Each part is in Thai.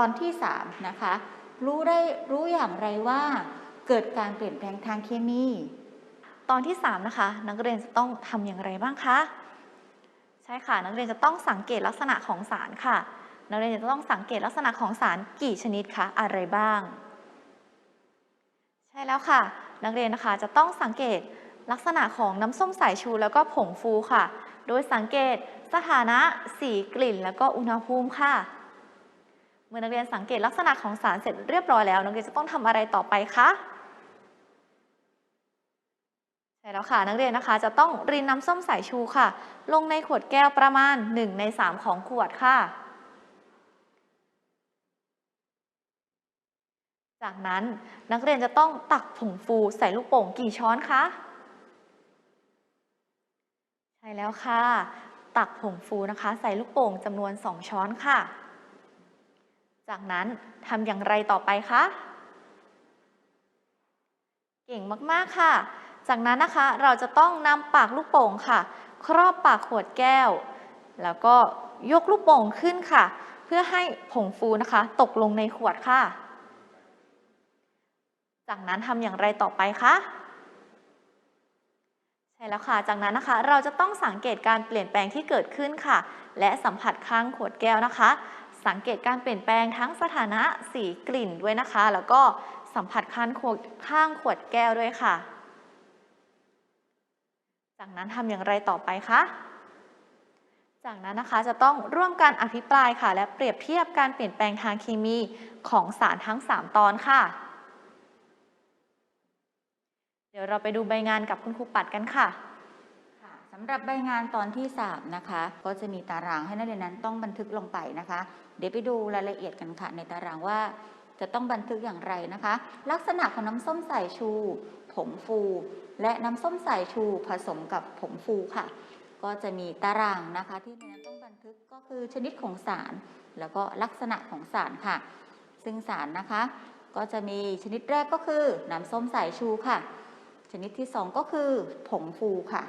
อนที่3นะคะรู้ได้รู้อย่างไรว่าเกิดการเปลี่ยนแปลงทางเคมี ตอนที่ 3 นะคะ นักเรียนจะต้องทำอย่างไรบ้างคะใช่ค่ะ นักเรียนจะต้องสังเกตลักษณะของสารค่ะ นักเรียนจะต้องสังเกตลักษณะของสารกี่ชนิดคะอะไรบ้าง ใช่แล้วค่ะ นักเรียนนะคะจะต้องสังเกตลักษณะของน้ำส้มสายชูแล้วก็ผงฟูค่ะ โดยสังเกตสถานะสีกลิ่น แล้วก็อุณหภูมิค่ะ เมื่อนักเรียนสังเกตลักษณะของสารเสร็จเรียบร้อยแล้วนักเรียนจะต้องทำอะไรต่อไปคะใช่แล้วค่ะนักเรียนนะคะจะต้องรินน้ำส้มสายชูค่ะ ลงในขวดแก้วประมาณ 1 ใน 3 ของขวดค่ะ จากนั้นนักเรียนจะต้องตักผงฟูใส่ลูกโป่งกี่ช้อนคะใช่แล้วค่ะ ตักผงฟูนะคะ ใส่ลูกโป่งจำนวน 2 ช้อนค่ะ จากนั้นทำอย่างไรต่อไปคะ เก่งมากๆค่ะ จากนั้นนะคะเราจะต้องนำปากลูกโป่งค่ะ ครอบปากขวดแก้ว แล้วก็ยกลูกโป่งขึ้นค่ะ เพื่อให้ผงฟูนะคะ ตกลงในขวดค่ะ จากนั้นทำอย่างไรต่อไปคะใช่แล้วค่ะ จากนั้นนะคะ เราจะต้องสังเกตการเปลี่ยนแปลงที่เกิดขึ้นค่ะ และสัมผัสข้างขวดแก้วนะคะ สังเกตการเปลี่ยนแปลงทั้งสถานะสีกลิ่นด้วยนะคะ แล้วก็สัมผัสข้างขวดข้างขวดแก้วด้วยค่ะ จากนั้นทำอย่างไรต่อไปคะจากนั้นนะคะจะต้องร่วมกันอภิปรายค่ะ และเปรียบเทียบการเปลี่ยนแปลงทางเคมีของสารทั้ง 3 ตอนค่ะ เดี๋ยวเราไปดูใบงานกับคุณครูปัดกันค่ะำหรับใบงานตอนที่ 3 นะคะ ก็จะมีตารางให้นักเรียนนั้นต้องบันทึกลงไปนะคะ เดี๋ยวไปดูรายละเอียดกันค่ะ ในตารางว่าจะต้องบันทึกอย่างไรนะคะ ลักษณะของน้ำส้มสายชูผงฟู และน้ำส้มสายชูผสมกับผงฟูค่ะ ก็จะมีตารางนะคะ ที่นักเรียนต้องบันทึกก็คือชนิดของสาร แล้วก็ลักษณะของสารค่ะ ซึ่งสารนะคะ ก็จะมีชนิดแรกก็คือน้ำส้มสายชูค่ะ ชนิดที่ 2 ก็คือผงฟูค่ะ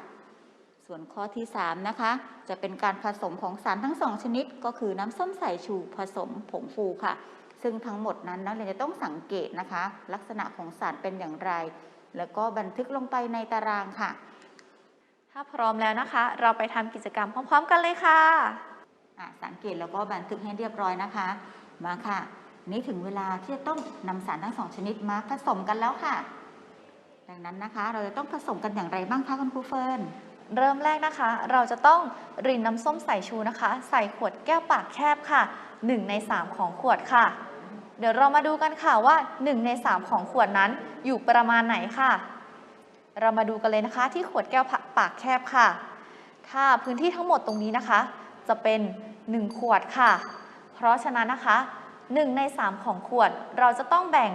ส่วนข้อที่ 3 นะคะ จะเป็นการผสมของสารทั้ง 2 ชนิด ก็คือน้ำส้มสายชูผสมผงฟูค่ะ ซึ่งทั้งหมดนั้นนักเรียนจะต้องสังเกตนะคะ ลักษณะของสารเป็นอย่างไร แล้วก็บันทึกลงไปในตารางค่ะ ถ้าพร้อมแล้วนะคะ เราไปทำกิจกรรมพร้อม ๆ กันเลยค่ะอะสังเกตแล้วก็บันทึกให้เรียบร้อยนะคะ มาค่ะ นี่ถึงเวลาที่จะต้องนำสารทั้งสองชนิดมาผสมกันแล้วค่ะ ดังนั้นนะคะ เราจะต้องผสมกันอย่างไรบ้างคะคุณครูเฟิร์น เริ่มแรกนะคะ เราจะต้องรินน้ำส้มสายชูนะคะ ใส่ขวดแก้วปากแคบค่ะ 1 ใน 3 ของขวดค่ะ เดี๋ยวเรามาดูกันค่ะว่า 1 ใน 3 ของขวดนั้นอยู่ประมาณไหนค่ะ เรามาดูกันเลยนะคะที่ขวดแก้วปากแคบค่ะ ถ้าพื้นที่ทั้งหมดตรงนี้นะคะ จะเป็น 1 ขวดค่ะ เพราะฉะนั้นนะคะ 1 ใน 3 ของขวด เราจะต้องแบ่ง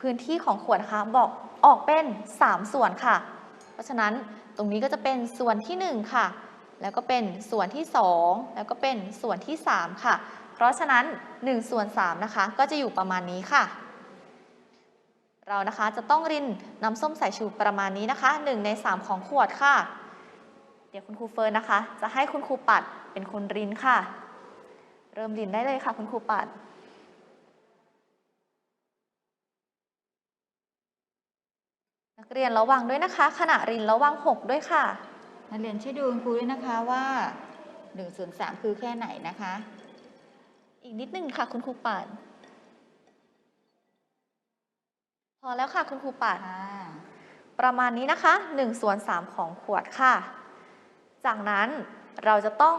พื้นที่ของขวดนะคะบอกออกเป็น 3 ส่วนค่ะ ราะฉะนั้นตรงนี้ก็จะเป็นส่วนที่ 1 ค่ะ แล้วก็เป็นส่วนที่ 2 แล้วก็เป็นส่วนที่ 3 ค่ะ เพราะฉะนั้น1ส่วน3นะคะก็จะอยู่ประมาณนี้ค่ะ เรานะคะจะต้องรินน้ำส้มสายชูประมาณนี้นะคะ 1 ใน 3 ของขวดค่ะ เดี๋ยวคุณครูเฟิร์นนะคะ จะให้คุณครูปัดเป็นคนรินค่ะ เริ่มรินได้เลยค่ะคุณครูปัด นัก เรียนระวังด้วยนะคะ ขณะรินระวังหกด้วยค่ะ นักเรียนช่วยดูคุณครูด้วยนะคะว่า1ส่วน3คือแค่ไหนนะคะ อีกนิดนึงค่ะคุณครูปัดพอแล้วค่ะคุณครูปัดค่ะประมาณนี้นะคะ1ส่วน3ของขวดค่ะ จากนั้นเราจะต้อง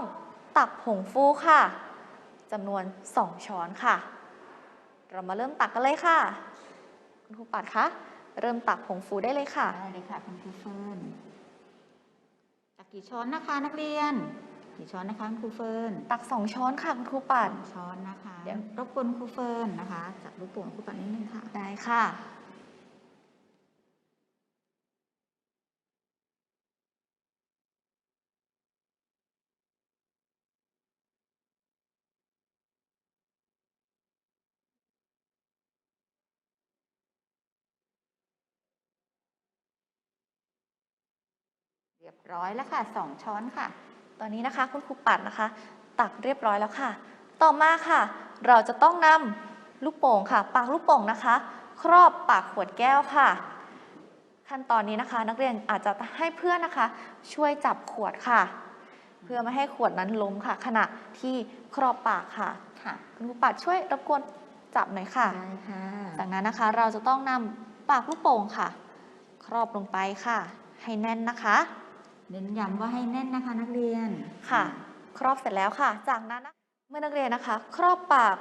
ตักผงฟูค่ะจำนวน 2 ช้อนค่ะ เรามาเริ่มตักกันเลยค่ะ คุณครูปัดคะ เริ่มตักผงฟูได้เลยค่ะ ได้เลยค่ะคุณครูเฟิร์นตักกี่ช้อนนะคะนักเรียน กี่ช้อนนะคะคุณครูเฟิร์นตัก2ช้อนค่ะคุณครูปัดสองช้อนนะคะ เดี๋ยวรบกวนครูเฟิร์นนะคะจับลูกโป่งครูปัดนิดนึงค่ะ ได้ค่ะ รียบร้อยแล้วค่ะสองช้อนค่ะ ตอนนี้นะคะคุณครูปัดนะคะ ตักเรียบร้อยแล้วค่ะ ต่อมาค่ะ เราจะต้องนลูกโป่งค่ะ ปากลูกโป่งนะคะ ครอบปากขวดแก้วค่ะ ขั้นตอนนี้นะคะ นักเรียนอาจจะให้เพื่อนนะคะ ช่วยจับขวดค่ะ เพื่อไม่ให้ขวดนั้นล้มค่ะ ขณะที่ครอบปากค่ะค่ะคุณครูปัดช่วยรบกวนจับหน่อยค่ะได้ค่ะ จากนั้นนะคะเราจะต้องนำปากลูกโป่งค่ะ ครอบลงไปค่ะ ให้แน่นนะคะ เน้นย้ำว่าให้แน่นนะคะนักเรียนค่ะ ครอบเสร็จแล้วค่ะ จากนั้นนะเมื่อนักเรียนนะคะ ครอบปาก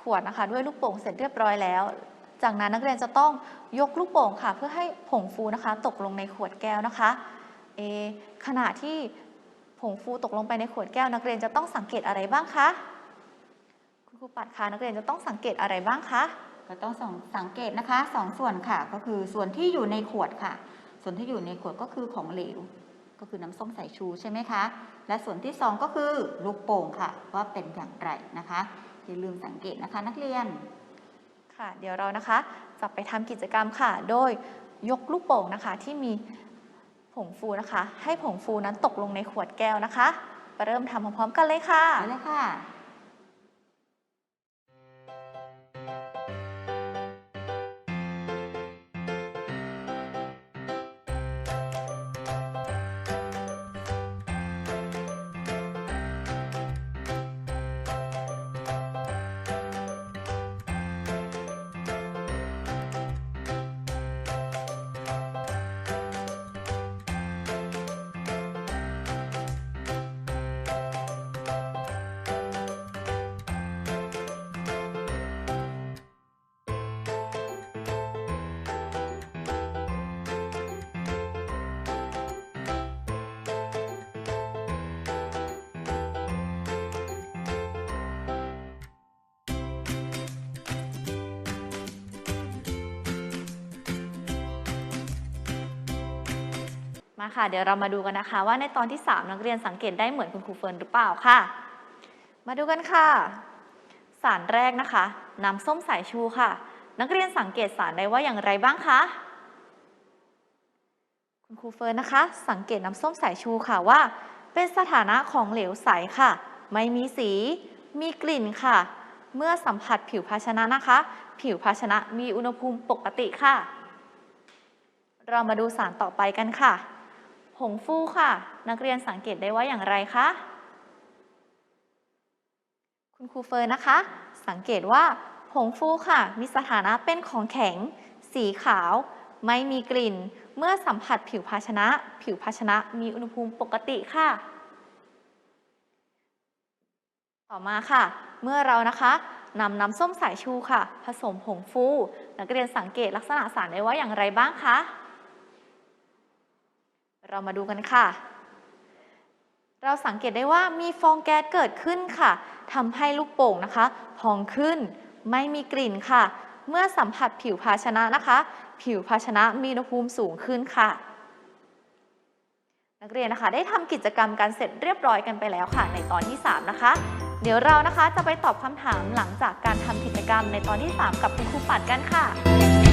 ขวดนะคะ ด้วยลูกโป่งเสร็จเรียบร้อยแล้ว จากนั้นนักเรียนจะต้องยกลูกโป่งค่ะ เพื่อให้ผงฟูนะคะ ตกลงในขวดแก้วนะคะเอะขณะที่ผงฟูตกลงไปในขวดแก้ว นักเรียนจะต้องสังเกตอะไรบ้างคะคุณครูปัดคะนักเรียนจะต้องสังเกตอะไรบ้างคะก็ต้องส่องสังเกตนะคะสองส่วนค่ะ ก็คือส่วนที่อยู่ในขวดค่ะ ส่วนที่อยู่ในขวดก็คือของเหลว ก็คือน้ำส้มสายชูใช่ไหมคะ และส่วนที่สองก็คือลูกโป่งค่ะ ว่าเป็นอย่างไรนะคะ อย่าลืมสังเกตนะคะนักเรียนค่ะ เดี๋ยวเรานะคะจะไปทำกิจกรรมค่ะ โดยยกลูกโป่งนะคะที่มีผงฟูนะคะ ให้ผงฟูนั้นตกลงในขวดแก้วนะคะ ไปเริ่มทำพร้อมๆกันเลยค่ะไปเลยค่ะ มาค่ะ เดี๋ยวเรามาดูกันนะคะ ว่าในตอนที่ 3 นักเรียนสังเกตได้เหมือนคุณครูเฟิร์นหรือเปล่าค่ะ มาดูกันค่ะ สารแรกนะคะน้ำส้มสายชูค่ะ นักเรียนสังเกตสารได้ว่าอย่างไรบ้างคะคุณครูเฟิร์นนะคะ สังเกตน้ำส้มสายชูค่ะว่า เป็นสถานะของเหลวใสค่ะ ไม่มีสี มีกลิ่นค่ะ เมื่อสัมผัสผิวภาชนะนะคะ ผิวภาชนะมีอุณหภูมิปกติค่ะ เรามาดูสารต่อไปกันค่ะ ผงฟูค่ะ นักเรียนสังเกตได้ว่าอย่างไรคะ คุณครูเฟิร์นนะคะ สังเกตว่าผงฟูค่ะ มีสถานะเป็นของแข็ง สีขาว ไม่มีกลิ่น เมื่อสัมผัสผิวภาชนะ ผิวภาชนะมีอุณหภูมิปกติค่ะ ต่อมาค่ะ เมื่อเรานะคะนำน้ำส้มสายชูค่ะ ผสมผงฟู นักเรียนสังเกตลักษณะสารได้ว่าอย่างไรบ้างคะ เรามาดูกันค่ะ เราสังเกตได้ว่ามีฟองแก๊สเกิดขึ้นค่ะทำให้ลูกโป่งนะคะพองขึ้น ไม่มีกลิ่นค่ะ เมื่อสัมผัสผิวภาชนะนะคะ ผิวภาชนะมีอุณหภูมิสูงขึ้นค่ะ นักเรียนนะคะ ได้ทำกิจกรรมการเสร็จเรียบร้อยกันไปแล้วค่ะ ในตอนที่ 3 นะคะ เดี๋ยวเรานะคะจะไปตอบคำถามหลังจากการทำกิจกรรมในตอนที่ 3 กับคุณครูปัดกันค่ะ